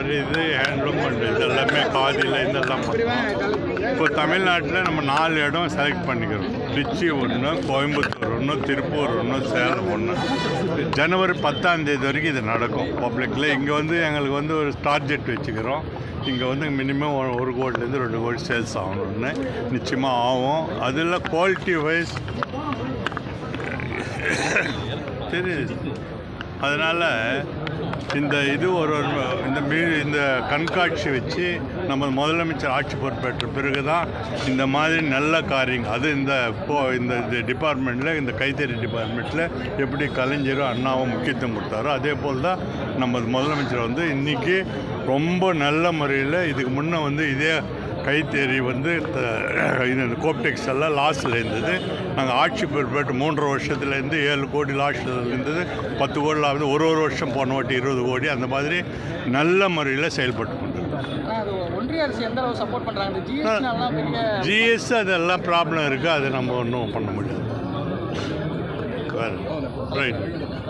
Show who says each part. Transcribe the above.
Speaker 1: ஒரு இது ஹேண்ட்லூம் பண்ணுறது இது எல்லாமே காதில் இதெல்லாம் இப்போ தமிழ்நாட்டில் நம்ம நாலு இடம் செலக்ட் பண்ணிக்கிறோம். திருச்சி ஒன்று கோயம்புத்தூர் ஒன்று திருப்பூர் ஒன்று சேலம் ஒன்று ஜனவரி பத்தாந்தேதி வரைக்கும் இது நடக்கும். பப்ளிக்கில் இங்கே வந்து எங்களுக்கு வந்து ஒரு டார்ஜெட் வச்சுக்கிறோம். இங்கே வந்து மினிமம் ஒரு கோடிலேருந்து ரெண்டு கோடி சேல்ஸ் ஆகணும்னு நிச்சயமாக ஆகும். அதில் குவாலிட்டி வைஸ் தெரியுது. அதனால் இந்த இது ஒரு ஒரு இந்த மீ இந்த கண்காட்சி வச்சு நம்ம முதலமைச்சர் ஆட்சி பொறுப்பேற்ற பிறகு தான் இந்த மாதிரி நல்ல காரியங்கள் அது இந்த இப்போ இந்த டிபார்ட்மெண்ட்டில் இந்த கைத்தறி டிபார்ட்மெண்ட்டில் எப்படி கலைஞரும் அண்ணாவும் முக்கியத்துவம் கொடுத்தாரோ அதே போல் தான் நம்ம முதலமைச்சர் வந்து இன்றைக்கி ரொம்ப நல்ல முறையில் இதுக்கு முன்னே வந்து இதே கைத்தறி வந்து த- இந்த கோப்டெக்ஸ் எல்லாம் லாஸில் இருந்தது. நாங்கள் ஆட்சி பொறுப்பேற்று மூன்றரை வருஷத்துலேருந்து ஏழு கோடி லாஸில் இருந்தது. பத்து கோடியில் வந்து ஒரு ஒரு வருஷம் போன வாட்டி இருபது கோடி. அந்த மாதிரி நல்ல முறையில் செயல்பட்டு கொண்டிருக்கோம்.
Speaker 2: ஆனா, அது ஒன்றிய அரசு எந்த அளவு சப்போர்ட் பண்றாங்க? இந்த ஜிஎஸ்டினாலாம் பெரிய
Speaker 1: ஜிஎஸ் அதெல்லாம் ப்ராப்ளம் இருக்குது அதை நம்ம ஒன்றும் பண்ண முடியாது. ரைட்